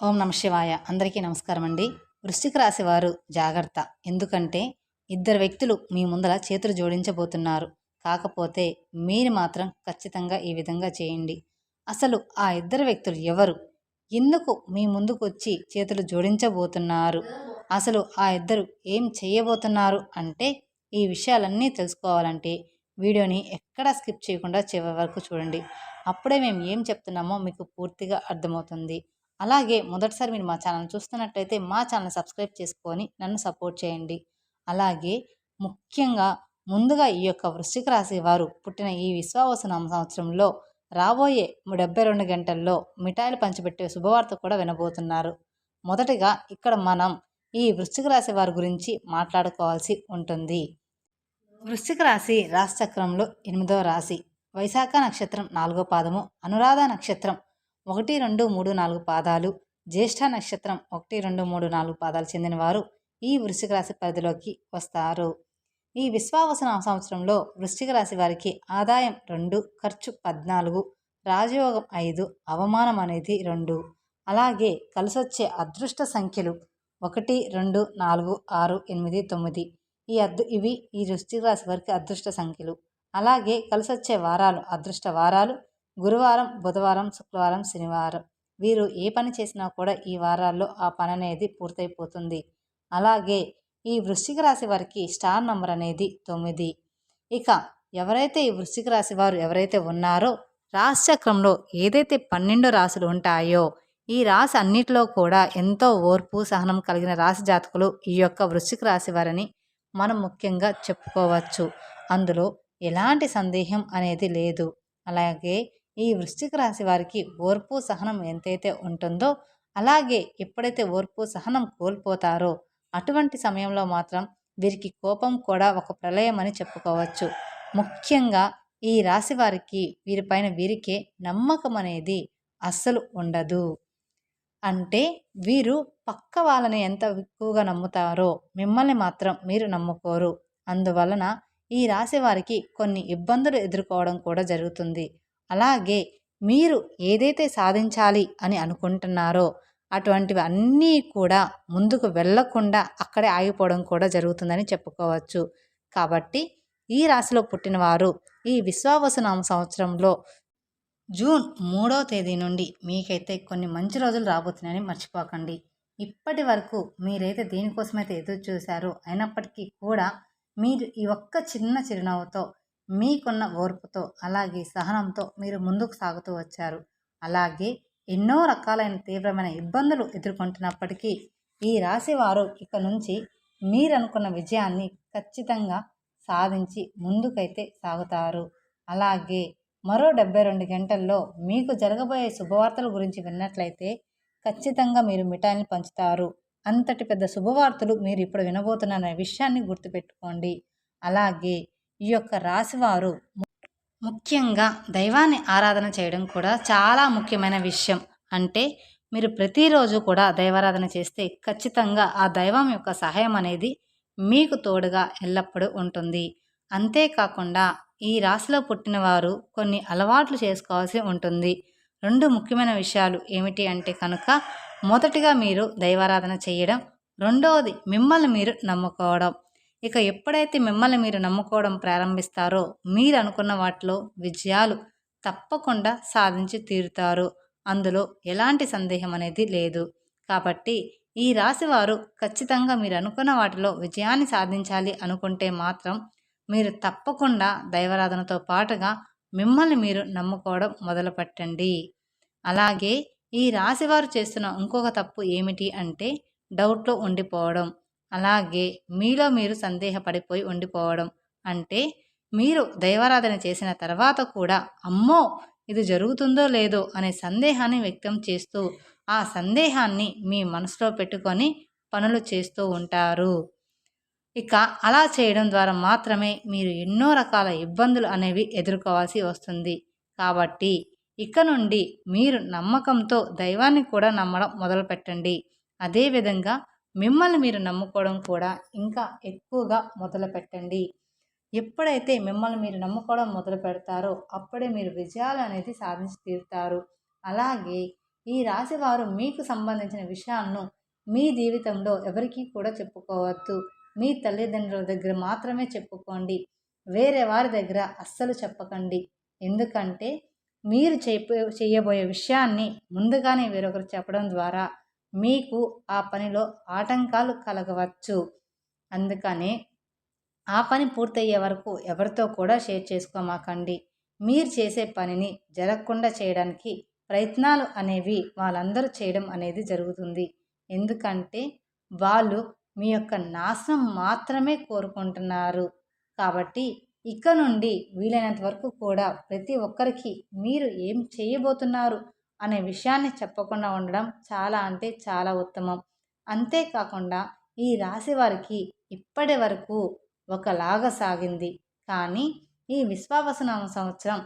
ఓం నమ శివాయ. అందరికీ నమస్కారం అండి. వృశ్చిక రాశి వారు జాగ్రత్త. ఎందుకంటే ఇద్దరు వ్యక్తులు మీ ముందర చేతులు జోడించబోతున్నారు. కాకపోతే మీరు మాత్రం ఖచ్చితంగా ఈ విధంగా చేయండి. అసలు ఆ ఇద్దరు వ్యక్తులు ఎవరు? ఎందుకు మీ ముందుకు వచ్చి చేతులు జోడించబోతున్నారు? అసలు ఆ ఇద్దరు ఏం చేయబోతున్నారు? అంటే ఈ విషయాలన్నీ తెలుసుకోవాలంటే వీడియోని ఎక్కడా స్కిప్ చేయకుండా చివరి వరకు చూడండి. అప్పుడే మేము ఏం చెప్తున్నామో మీకు పూర్తిగా అర్థమవుతుంది. అలాగే మొదటిసారి మీరు మా ఛానల్ చూస్తున్నట్టయితే మా ఛానల్ సబ్స్క్రైబ్ చేసుకొని నన్ను సపోర్ట్ చేయండి. అలాగే ముఖ్యంగా ముందుగా ఈ యొక్క వృశ్చిక రాశి వారు పుట్టిన ఈ విశ్వావసనామ సంవత్సరంలో రాబోయే డెబ్బై రెండు గంటల్లో మిఠాయిలు పంచిపెట్టే శుభవార్త కూడా వినబోతున్నారు. మొదటిగా ఇక్కడ మనం ఈ వృశ్చిక రాశి వారి గురించి మాట్లాడుకోవాల్సి ఉంటుంది. వృశ్చిక రాశి రాశిచక్రంలో ఎనిమిదవ రాశి. వైశాఖ నక్షత్రం నాలుగో పాదము. అనురాధ నక్షత్రం ఒకటి రెండు మూడు నాలుగు పాదాలు. జ్యేష్ఠ నక్షత్రం ఒకటి రెండు మూడు నాలుగు పాదాలు చెందినవారు ఈ వృశ్చిక రాశి పరిధిలోకి వస్తారు. ఈ విశ్వావసన సంవత్సరంలో వృశ్చిక రాశి వారికి ఆదాయం రెండు ఖర్చు పద్నాలుగు రాజయోగం ఐదు అవమానం అనేది రెండు. అలాగే కలిసొచ్చే అదృష్ట సంఖ్యలు ఒకటి రెండు నాలుగు ఆరు ఎనిమిది తొమ్మిది. ఈ అద్ ఇవి ఈ వృశ్చిక రాశి వారికి అదృష్ట సంఖ్యలు. అలాగే కలిసొచ్చే వారాలు అదృష్ట వారాలు గురువారం బుధవారం శుక్రవారం శనివారం. వీరు ఏ పని చేసినా కూడా ఈ వారాల్లో ఆ పని అనేది పూర్తయిపోతుంది. అలాగే ఈ వృశ్చిక రాశి వారికి స్టార్ నంబర్ అనేది తొమ్మిది. ఇక ఎవరైతే ఈ వృశ్చిక రాశి వారు ఎవరైతే ఉన్నారో రాశిచక్రంలో ఏదైతే పన్నెండు రాశులు ఉంటాయో ఈ రాశి అన్నిటిలో కూడా ఎంతో ఓర్పు సహనం కలిగిన రాశి జాతకులు ఈ యొక్క వృశ్చిక రాశి వారిని మనం ముఖ్యంగా చెప్పుకోవచ్చు. అందులో ఎలాంటి సందేహం అనేది లేదు. అలాగే ఈ వృశ్చిక రాశి వారికి ఓర్పు సహనం ఎంతైతే ఉంటుందో అలాగే ఎప్పుడైతే ఓర్పు సహనం కోల్పోతారో అటువంటి సమయంలో మాత్రం వీరికి కోపం కూడా ఒక ప్రళయం అని చెప్పుకోవచ్చు. ముఖ్యంగా ఈ రాశి వారికి వీరిపైన వీరికే నమ్మకం అనేది అస్సలు ఉండదు. అంటే వీరు పక్క వాళ్ళని ఎంత ఎక్కువగా నమ్ముతారో మిమ్మల్ని మాత్రం మీరు నమ్ముకోరు. అందువలన ఈ రాశి వారికి కొన్ని ఇబ్బందులు ఎదుర్కోవడం కూడా జరుగుతుంది. అలాగే మీరు ఏదైతే సాధించాలి అని అనుకుంటున్నారో అటువంటివి అన్నీ కూడా ముందుకు వెళ్ళకుండా అక్కడే ఆగిపోవడం కూడా జరుగుతుందని చెప్పుకోవచ్చు. కాబట్టి ఈ రాశిలో పుట్టినవారు ఈ విశ్వావసనామ సంవత్సరంలో జూన్ మూడో తేదీ నుండి మీకైతే కొన్ని మంచి రోజులు రాబోతున్నాయని మర్చిపోకండి. ఇప్పటి వరకు మీరైతే దేనికోసమైతే ఎదురు చూశారో అయినప్పటికీ కూడా మీరు ఈ ఒక్క చిన్న చిరునవ్వుతో మీకున్న ఓర్పుతో అలాగే సహనంతో మీరు ముందుకు సాగుతూ వచ్చారు. అలాగే ఎన్నో రకాలైన తీవ్రమైన ఇబ్బందులు ఎదుర్కొంటున్నప్పటికీ ఈ రాశి వారు ఇక నుంచి మీరనుకున్న విజయాన్ని ఖచ్చితంగా సాధించి ముందుకైతే సాగుతారు. అలాగే మరో డెబ్బై రెండు గంటల్లో మీకు జరగబోయే శుభవార్తల గురించి విన్నట్లయితే ఖచ్చితంగా మీరు మిఠాయిని పంచుతారు. అంతటి పెద్ద శుభవార్తలు మీరు ఇప్పుడు వినబోతున్న విషయాన్ని గుర్తుపెట్టుకోండి. అలాగే ఈ యొక్క రాశివారు ముఖ్యంగా దైవాన్ని ఆరాధన చేయడం కూడా చాలా ముఖ్యమైన విషయం. అంటే మీరు ప్రతిరోజు కూడా దైవారాధన చేస్తే ఖచ్చితంగా ఆ దైవం యొక్క సహాయం అనేది మీకు తోడుగా ఎల్లప్పుడూ ఉంటుంది. అంతేకాకుండా ఈ రాశిలో పుట్టిన వారు కొన్ని అలవాట్లు చేసుకోవాల్సి ఉంటుంది. రెండు ముఖ్యమైన విషయాలు ఏమిటి అంటే కనుక మొదటిగా మీరు దైవారాధన చేయడం రెండవది మిమ్మల్ని మీరు నమ్ముకోవడం. ఇక ఎప్పుడైతే మిమ్మల్ని మీరు నమ్ముకోవడం ప్రారంభిస్తారో మీరు అనుకున్న వాటిలో విజయాలు తప్పకుండా సాధించి తీరుతారు. అందులో ఎలాంటి సందేహం అనేది లేదు. కాబట్టి ఈ రాశివారు ఖచ్చితంగా మీరు అనుకున్న వాటిలో విజయాన్ని సాధించాలి అనుకుంటే మాత్రం మీరు తప్పకుండా దైవరాధనతో పాటుగా మిమ్మల్ని మీరు నమ్ముకోవడం మొదలుపెట్టండి. అలాగే ఈ రాశివారు చేస్తున్న ఇంకొక తప్పు ఏమిటి అంటే డౌట్లో ఉండిపోవడం. అలాగే మీలో మీరు సందేహపడిపోయి ఉండిపోవడం అంటే మీరు దైవారాధన చేసిన తర్వాత కూడా అమ్మో ఇది జరుగుతుందో లేదో అనే సందేహాన్ని వ్యక్తం చేస్తూ ఆ సందేహాన్ని మీ మనసులో పెట్టుకొని పనులు చేస్తూ ఉంటారు. ఇక అలా చేయడం ద్వారా మాత్రమే మీరు ఎన్నో రకాల ఇబ్బందులు అనేవి ఎదుర్కోవాల్సి వస్తుంది. కాబట్టి ఇక నుండి మీరు నమ్మకంతో దైవాన్ని కూడా నమ్మడం మొదలుపెట్టండి. అదేవిధంగా మిమ్మల్ని మీరు నమ్ముకోవడం కూడా ఇంకా ఎక్కువగా మొదలు పెట్టండి. ఎప్పుడైతే మిమ్మల్ని మీరు నమ్ముకోవడం మొదలు పెడతారో అప్పుడే మీరు విజయాలు అనేది సాధించి తీరుతారు. అలాగే ఈ రాశి వారు మీకు సంబంధించిన విషయాలను మీ జీవితంలో ఎవరికీ కూడా చెప్పుకోవద్దు. మీ తల్లిదండ్రుల దగ్గర మాత్రమే చెప్పుకోండి. వేరే వారి దగ్గర అస్సలు చెప్పకండి. ఎందుకంటే మీరు చెప్పే చేయబోయే విషయాన్ని ముందుగానే వేరొకరు చెప్పడం ద్వారా మీకు ఆ పనిలో ఆటంకాలు కలగవచ్చు. అందుకనే ఆ పని పూర్తయ్యే వరకు ఎవరితో కూడా షేర్ చేసుకోమాకండి. మీరు చేసే పనిని జరగకుండా చేయడానికి ప్రయత్నాలు అనేవి వాళ్ళందరూ చేయడం అనేది జరుగుతుంది. ఎందుకంటే వాళ్ళు మీ యొక్క నాశనం మాత్రమే కోరుకుంటున్నారు. కాబట్టి ఇక నుండి వీలైనంత వరకు కూడా ప్రతి ఒక్కరికి మీరు ఏం చేయబోతున్నారు అనే విషయాన్ని చెప్పకుండా ఉండడం చాలా అంటే చాలా ఉత్తమం. అంతేకాకుండా ఈ రాశి వారికి ఇప్పటి వరకు ఒకలాగా సాగింది. కానీ ఈ విశ్వావసనామ సంవత్సరం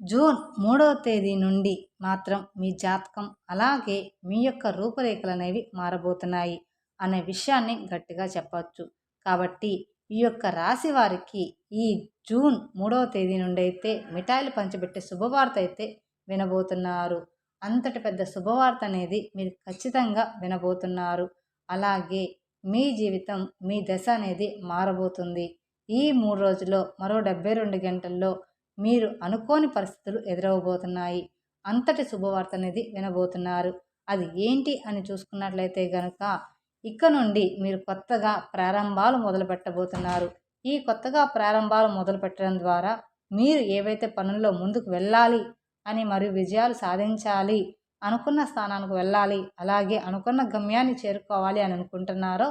జూన్ మూడవ తేదీ నుండి మాత్రం మీ జాతకం అలాగే మీ యొక్క రూపురేఖలు అనేవి మారబోతున్నాయి అనే విషయాన్ని గట్టిగా చెప్పవచ్చు కాబట్టి ఈ యొక్క రాశి వారికి ఈ జూన్ మూడవ తేదీ నుండి అయితే మిఠాయిలు పంచిపెట్టే శుభవార్త అయితే వినబోతున్నారు. అంతటి పెద్ద శుభవార్త అనేది మీరు ఖచ్చితంగా వినబోతున్నారు. అలాగే మీ జీవితం మీ దశ అనేది మారబోతుంది. ఈ మూడు రోజుల్లో మరో డెబ్బై రెండు గంటల్లో మీరు అనుకోని పరిస్థితులు ఎదురవబోతున్నాయి. అంతటి శుభవార్త అనేది వినబోతున్నారు. అది ఏంటి అని చూసుకున్నట్లయితే గనుక ఇక నుండి మీరు కొత్తగా ప్రారంభాలు మొదలు పెట్టబోతున్నారు. ఈ కొత్తగా ప్రారంభాలు మొదలు పెట్టడం ద్వారా మీరు ఏవైతే పనుల్లో ముందుకు వెళ్ళాలి అని మరియు విజయాలు సాధించాలి అనుకున్న స్థానానికి వెళ్ళాలి అలాగే అనుకున్న గమ్యాన్ని చేరుకోవాలి అని అనుకుంటున్నారో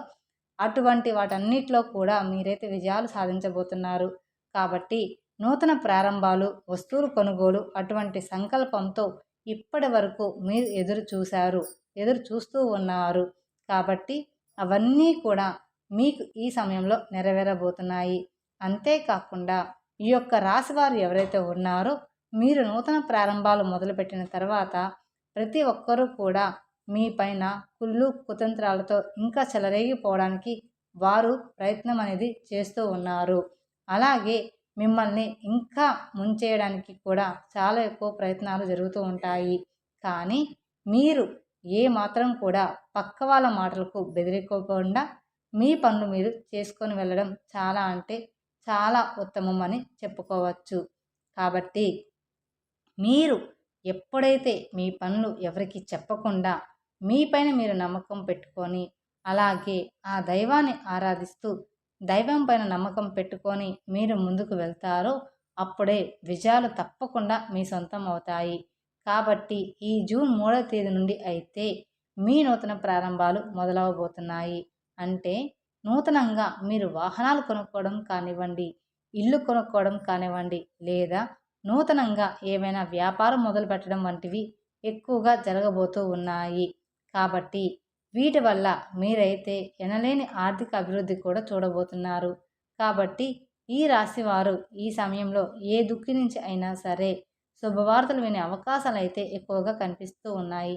అటువంటి వాటన్నిటిలో కూడా మీరైతే విజయాలు సాధించబోతున్నారు. కాబట్టి నూతన ప్రారంభాలు వస్తువులు కొనుగోలు అటువంటి సంకల్పంతో ఇప్పటి వరకు మీరు ఎదురు చూశారు ఎదురు చూస్తూ ఉన్నారు. కాబట్టి అవన్నీ కూడా మీకు ఈ సమయంలో నెరవేరబోతున్నాయి. అంతేకాకుండా ఈ యొక్క రాశివారు ఎవరైతే ఉన్నారో మీరు నూతన ప్రారంభాలు మొదలుపెట్టిన తర్వాత ప్రతి ఒక్కరూ కూడా మీ పైన కుళ్ళు కుతంత్రాలతో ఇంకా చెలరేగిపోవడానికి వారు ప్రయత్నం అనేది చేస్తూ ఉన్నారు. అలాగే మిమ్మల్ని ఇంకా ముంచేయడానికి కూడా చాలా ఎక్కువ ప్రయత్నాలు జరుగుతూ ఉంటాయి. కానీ మీరు ఏ మాత్రం కూడా పక్క వాళ్ళ మాటలకు బెదిరికోకుండా మీ పనులు మీరు చేసుకొని వెళ్ళడం చాలా అంటే చాలా ఉత్తమం అని చెప్పుకోవచ్చు. కాబట్టి మీరు ఎప్పుడైతే మీ పనులు ఎవరికి చెప్పకుండా మీ పైన మీరు నమ్మకం పెట్టుకొని అలాగే ఆ దైవాన్ని ఆరాధిస్తూ దైవం పైన నమ్మకం పెట్టుకొని మీరు ముందుకు వెళ్తారో అప్పుడే విజయాలు తప్పకుండా మీ సొంతం అవుతాయి. కాబట్టి ఈ జూన్ మూడవ తేదీ నుండి అయితే మీ నూతన ప్రారంభాలు మొదలవబోతున్నాయి. అంటే నూతనంగా మీరు వాహనాలు కొనుక్కోవడం కానివ్వండి ఇల్లు కొనుక్కోవడం కానివ్వండి లేదా నూతనంగా ఏమైనా వ్యాపారం మొదలు పెట్టడం వంటివి ఎక్కువగా జరగబోతూ ఉన్నాయి. కాబట్టి వీటి వల్ల మీరైతే ఎనలేని ఆర్థిక అభివృద్ధి కూడా చూడబోతున్నారు. కాబట్టి ఈ రాశి వారు ఈ సమయంలో ఏ దుఃఖి నుంచి అయినా సరే శుభవార్తలు వినే అవకాశాలు అయితే ఎక్కువగా కనిపిస్తూ ఉన్నాయి.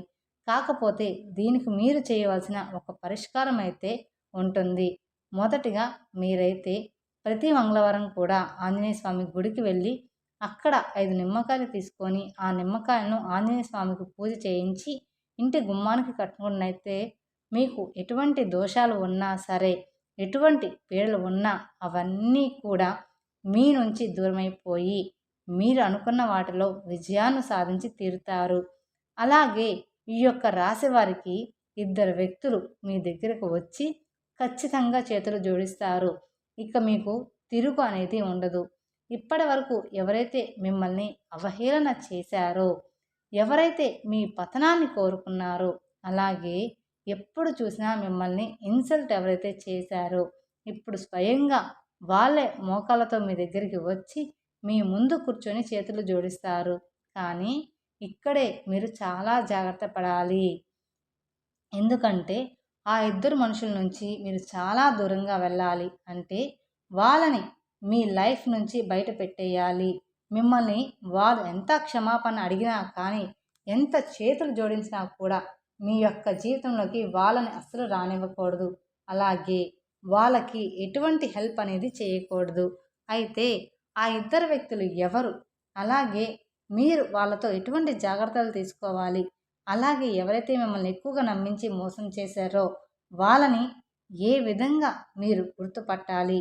కాకపోతే దీనికి మీరు చేయవలసిన ఒక పరిష్కారం అయితే ఉంటుంది. మొదటిగా మీరైతే ప్రతి మంగళవారం కూడా ఆంజనేయ స్వామి గుడికి వెళ్ళి అక్కడ ఐదు నిమ్మకాయలు తీసుకొని ఆ నిమ్మకాయలను ఆంజనేయ స్వామికి పూజ చేయించి ఇంటి గుమ్మానికి కట్టుకున్నైతే మీకు ఎటువంటి దోషాలు ఉన్నా సరే ఎటువంటి పీడలు ఉన్నా అవన్నీ కూడా మీ నుంచి దూరమైపోయి మీరు అనుకున్న వాటిలో విజయాన్ని సాధించి తీరుతారు. అలాగే ఈ యొక్క రాశి వారికి ఇద్దరు వ్యక్తులు మీ దగ్గరకు వచ్చి ఖచ్చితంగా చేతులు జోడిస్తారు. ఇక మీకు తిరుగు అనేది ఉండదు. ఇప్పటి వరకు ఎవరైతే మిమ్మల్ని అవహేళన చేశారో ఎవరైతే మీ పతనాన్ని కోరుకున్నారో అలాగే ఎప్పుడు చూసినా మిమ్మల్ని ఇన్సల్ట్ ఎవరైతే చేశారో ఇప్పుడు స్వయంగా వాళ్ళే మోకాళ్ళతో మీ దగ్గరికి వచ్చి మీ ముందు కూర్చొని చేతులు జోడిస్తారు. కానీ ఇక్కడే మీరు చాలా జాగ్రత్త పడాలి. ఎందుకంటే ఆ ఇద్దరు మనుషుల నుంచి మీరు చాలా దూరంగా వెళ్ళాలి. అంటే వాళ్ళని మీ లైఫ్ నుంచి బయట పెట్టేయాలి. మిమ్మల్ని వారు ఎంత క్షమాపణ అడిగినా కానీ ఎంత చేతులు జోడించినా కూడా మీ యొక్క జీవితంలోకి వాళ్ళని అస్సలు రానివ్వకూడదు. అలాగే వాళ్ళకి ఎటువంటి హెల్ప్ అనేది చేయకూడదు. అయితే ఆ ఇద్దరు వ్యక్తులు ఎవరు? అలాగే మీరు వాళ్ళతో ఎటువంటి జాగ్రత్తలు తీసుకోవాలి? అలాగే ఎవరైతే మిమ్మల్ని ఎక్కువగా నమ్మించి మోసం చేశారో వాళ్ళని ఏ విధంగా మీరు గుర్తుపట్టాలి?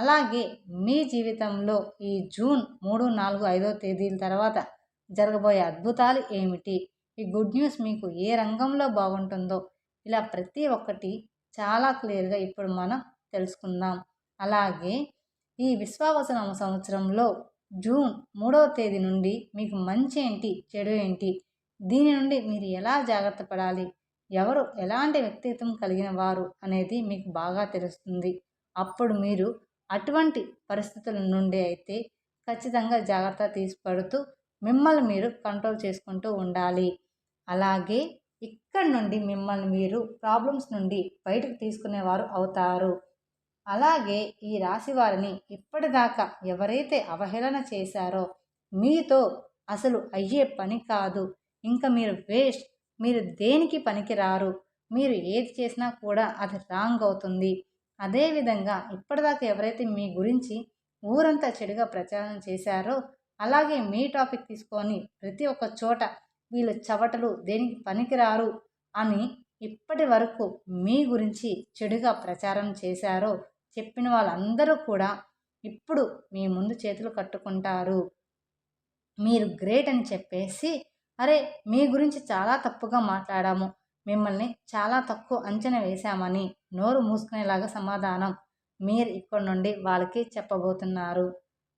అలాగే మీ జీవితంలో ఈ జూన్ మూడు నాలుగు ఐదో తేదీల తర్వాత జరగబోయే అద్భుతాలు ఏమిటి? ఈ గుడ్ న్యూస్ మీకు ఏ రంగంలో బాగుంటుందో ఇలా ప్రతి ఒక్కటి చాలా క్లియర్గా ఇప్పుడు మనం తెలుసుకుందాం. అలాగే ఈ విశ్వావసనామ సంవత్సరంలో జూన్ మూడవ తేదీ నుండి మీకు మంచి ఏంటి చెడు ఏంటి? దీని నుండి మీరు ఎలా జాగ్రత్త పడాలి? ఎవరు ఎలాంటి వ్యక్తిత్వం కలిగిన వారు అనేది మీకు బాగా తెలుస్తుంది. అప్పుడు మీరు అటువంటి పరిస్థితుల నుండి అయితే ఖచ్చితంగా జాగ్రత్త తీసుపడుతూ మిమ్మల్ని మీరు కంట్రోల్ చేసుకుంటూ ఉండాలి. అలాగే ఇక్కడ నుండి మిమ్మల్ని మీరు ప్రాబ్లమ్స్ నుండి బయటకు తీసుకునేవారు అవుతారు. అలాగే ఈ రాశి వారిని ఇప్పటిదాకా ఎవరైతే అవహేళన చేశారో మీతో అసలు అయ్యే పని కాదు. ఇంకా మీరు వేస్ట్ మీరు దేనికి పనికిరారు మీరు ఏది చేసినా కూడా అది రాంగ్ అవుతుంది. అదేవిధంగా ఇప్పటిదాకా ఎవరైతే మీ గురించి ఊరంతా చెడుగా ప్రచారం చేశారో అలాగే మీ టాపిక్ తీసుకొని ప్రతి ఒక్క చోట వీళ్ళు చవటలు దేనికి పనికిరారు అని ఇప్పటి వరకు మీ గురించి చెడుగా ప్రచారం చేశారో చెప్పిన వాళ్ళందరూ కూడా ఇప్పుడు మీ ముందు చేతులు కట్టుకుంటారు. మీరు గ్రేట్ అని చెప్పేసి అరే మీ గురించి చాలా తప్పుగా మాట్లాడాము. మిమ్మల్ని చాలా తక్కువ అంచనా వేశామని నోరు మూసుకునేలాగా సమాధానం. మీరు ఇక్కడ నుండి వాళ్ళకి చెప్పబోతున్నారు.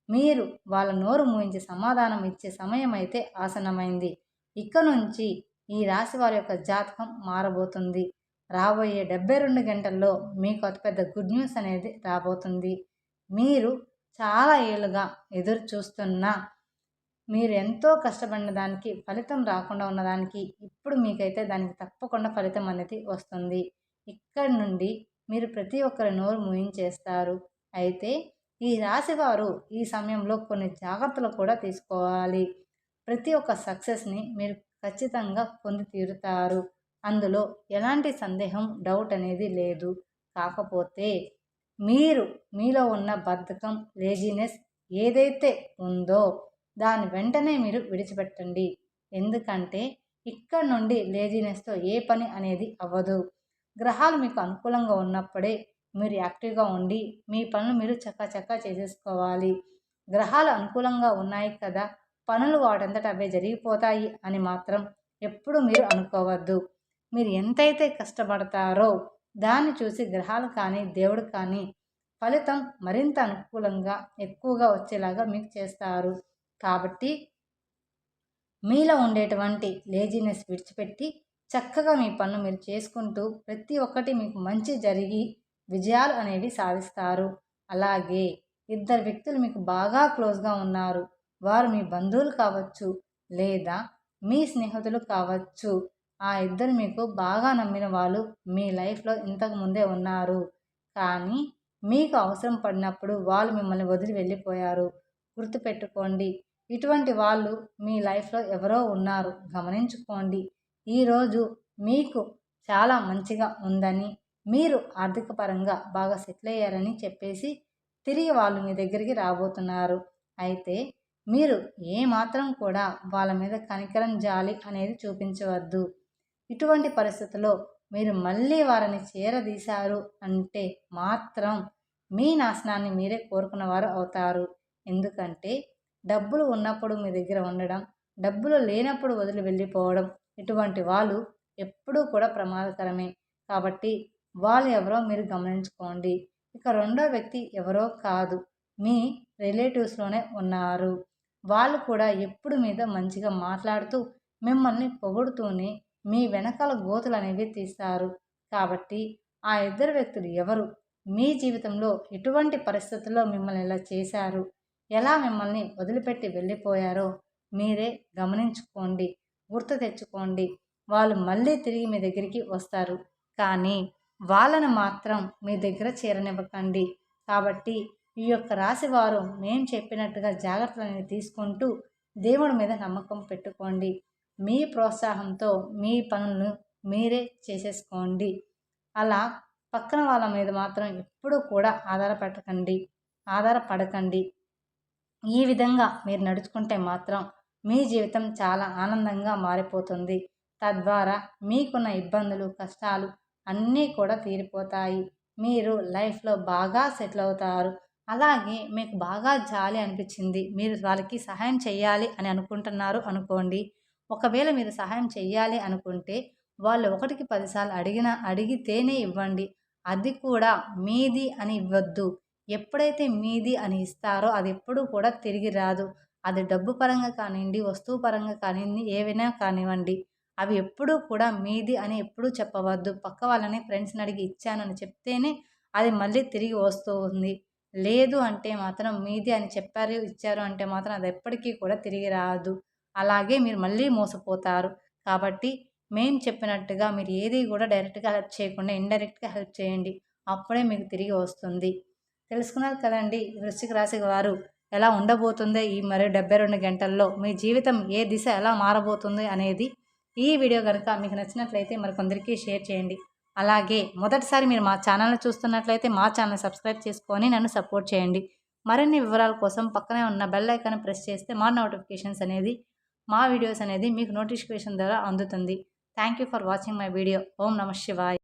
మీరు వాళ్ళ నోరు మూయించి సమాధానం ఇచ్చే సమయం అయితే ఆసనమైంది ఇక నుంచి ఈ రాశి వారి యొక్క జాతకం మారబోతుంది. రాబోయే డెబ్బై రెండు గంటల్లో మీకు అతిపెద్ద గుడ్ న్యూస్ అనేది రాబోతుంది. మీరు చాలా ఏళ్ళుగా ఎదురు చూస్తున్న మీరు ఎంతో కష్టపడిన దానికి ఫలితం రాకుండా ఉన్నదానికి ఇప్పుడు మీకైతే దానికి తప్పకుండా ఫలితం అనేది వస్తుంది. ఇక్కడి నుండి మీరు ప్రతి ఒక్కరి నోరు మూయించేస్తారు. అయితే ఈ రాశివారు ఈ సమయంలో కొన్ని జాగ్రత్తలు కూడా తీసుకోవాలి. ప్రతి ఒక్క సక్సెస్ని మీరు ఖచ్చితంగా పొంది తీరుతారు. అందులో ఎలాంటి సందేహం డౌట్ అనేది లేదు. కాకపోతే మీరు మీలో ఉన్న బద్ధకం లేజినెస్ ఏదైతే ఉందో దాని వెంటనే మీరు విడిచిపెట్టండి. ఎందుకంటే ఇక్కడ నుండి లేజినెస్తో ఏ పని అనేది అవ్వదు. గ్రహాలు మీకు అనుకూలంగా ఉన్నప్పుడే మీరు యాక్టివ్గా ఉండి మీ పనులు మీరు చక్కచక్క చేసేసుకోవాలి. గ్రహాలు అనుకూలంగా ఉన్నాయి కదా పనులు వాటంతట అవే జరిగిపోతాయి అని మాత్రం ఎప్పుడు మీరు అనుకోవద్దు. మీరు ఎంతైతే కష్టపడతారో దాన్ని చూసి గ్రహాలు కానీ దేవుడు కానీ ఫలితం మరింత అనుకూలంగా ఎక్కువగా వచ్చేలాగా మీకు చేస్తారు. కాబట్టి మీలో ఉండేటువంటి లేజినెస్ విడిచిపెట్టి చక్కగా మీ పనులు మీరు చేసుకుంటూ ప్రతి ఒక్కటి మీకు మంచి జరిగి విజయాలు అనేవి సాధిస్తారు. అలాగే ఇద్దరు వ్యక్తులు మీకు బాగా క్లోజ్గా ఉన్నారు. వారు మీ బంధువులు కావచ్చు లేదా మీ స్నేహితులు కావచ్చు. ఆ ఇద్దరు మీకు బాగా నమ్మిన వాళ్ళు మీ లైఫ్లో ఇంతకు ముందే ఉన్నారు. కానీ మీకు అవసరం పడినప్పుడు వాళ్ళు మిమ్మల్ని వదిలి వెళ్ళిపోయారు. గుర్తుపెట్టుకోండి ఇటువంటి వాళ్ళు మీ లైఫ్లో ఎవరో ఉన్నారు. గమనించుకోండి. ఈరోజు మీకు చాలా మంచిగా ఉందని మీరు ఆర్థిక పరంగా బాగా సెటిల్ అయ్యారని చెప్పేసి తిరిగి వాళ్ళు మీ దగ్గరికి రాబోతున్నారు. అయితే మీరు ఏమాత్రం కూడా వాళ్ళ మీద కనికరం జాలి అనేది చూపించవద్దు. ఇటువంటి పరిస్థితుల్లో మీరు మళ్ళీ వారిని చేరదీశారు అంటే మాత్రం మీ నాశనాన్ని మీరే కోరుకున్నవారు అవుతారు. ఎందుకంటే డబ్బులు ఉన్నప్పుడు మీ దగ్గర ఉండడం డబ్బులు లేనప్పుడు వదిలి వెళ్ళిపోవడం ఇటువంటి వాళ్ళు ఎప్పుడూ కూడా ప్రమాదకరమే. కాబట్టి వాళ్ళు ఎవరో మీరు గమనించుకోండి. ఇక రెండో వ్యక్తి ఎవరో కాదు. మీ రిలేటివ్స్లోనే ఉన్నారు. వాళ్ళు కూడా ఎప్పుడు మీద మంచిగా మాట్లాడుతూ మిమ్మల్ని పొగుడుతూనే మీ వెనకాల గోతులు అనేవి తీస్తారు. కాబట్టి ఆ ఇద్దరు వ్యక్తులు ఎవరు? మీ జీవితంలో ఎటువంటి పరిస్థితుల్లో మిమ్మల్ని ఇలా చేశారు? ఎలా మిమ్మల్ని వదిలిపెట్టి వెళ్ళిపోయారో మీరే గమనించుకోండి గుర్తు తెచ్చుకోండి. వాళ్ళు మళ్ళీ తిరిగి మీ దగ్గరికి వస్తారు. కానీ వాళ్ళను మాత్రం మీ దగ్గర చేరనివ్వకండి. కాబట్టి ఈ యొక్క రాశి వారు మేము చెప్పినట్టుగా జాగ్రత్తలని తీసుకుంటూ దేవుడి మీద నమ్మకం పెట్టుకోండి. మీ ప్రోత్సాహంతో మీ పనులను మీరే చేసేసుకోండి. అలా పక్కన వాళ్ళ మీద మాత్రం ఎప్పుడూ కూడా ఆధారపడకండి. ఆధారపడకండి. ఈ విధంగా మీరు నడుచుకుంటే మాత్రం మీ జీవితం చాలా ఆనందంగా మారిపోతుంది. తద్వారా మీకున్న ఇబ్బందులు కష్టాలు అన్నీ కూడా తీరిపోతాయి. మీరు లైఫ్లో బాగా సెటిల్ అవుతారు. అలాగే మీకు బాగా జాలి అనిపించింది. మీరు వాళ్ళకి సహాయం చేయాలి అని అనుకుంటున్నారు అనుకోండి. ఒకవేళ మీరు సహాయం చేయాలి అనుకుంటే వాళ్ళు ఒకటికి పదిసార్లు అడిగిన అడిగితేనే ఇవ్వండి. అది కూడా మీది అని ఇవ్వద్దు. ఎప్పుడైతే మీది అని ఇస్తారో అది ఎప్పుడూ కూడా తిరిగి రాదు. అది డబ్బు పరంగా కానివ్వండి వస్తువు పరంగా కానివ్వండి ఏవైనా కానివ్వండి. అవి ఎప్పుడూ కూడా మీది అని ఎప్పుడూ చెప్పవద్దు. పక్క వాళ్ళని ఫ్రెండ్స్ని అడిగి ఇచ్చానని చెప్తేనే అది మళ్ళీ తిరిగి వస్తూ ఉంది లేదు అంటే మాత్రం మీది అని చెప్పారు ఇచ్చారు అంటే మాత్రం అది ఎప్పటికీ కూడా తిరిగి రాదు. అలాగే మీరు మళ్ళీ మోసపోతారు. కాబట్టి మేము చెప్పినట్టుగా మీరు ఏది కూడా డైరెక్ట్గా హెల్ప్ చేయకుండా ఇండైరెక్ట్గా హెల్ప్ చేయండి. అప్పుడే మీకు తిరిగి వస్తుంది. తెలుసుకున్నారు కదండి వృశ్చిక రాశి వారు ఎలా ఉండబోతుందో ఈ మరియు డెబ్బై రెండు గంటల్లో మీ జీవితం ఏ దిశ ఎలా మారబోతుంది అనేది ఈ వీడియో కనుక మీకు నచ్చినట్లయితే మరికొందరికి షేర్ చేయండి. అలాగే మొదటిసారి మీరు మా ఛానల్ని చూస్తున్నట్లయితే మా ఛానల్ సబ్స్క్రైబ్ చేసుకొని నన్ను సపోర్ట్ చేయండి. మరిన్ని వివరాల కోసం పక్కనే ఉన్న బెల్ ఐకాన్ ప్రెస్ చేస్తే మా నోటిఫికేషన్స్ అనేది మా వీడియోస్ అనేది మీకు నోటిఫికేషన్ ద్వారా అందుతుంది. Thank you for watching my video. ఓం నమ శివాయ్.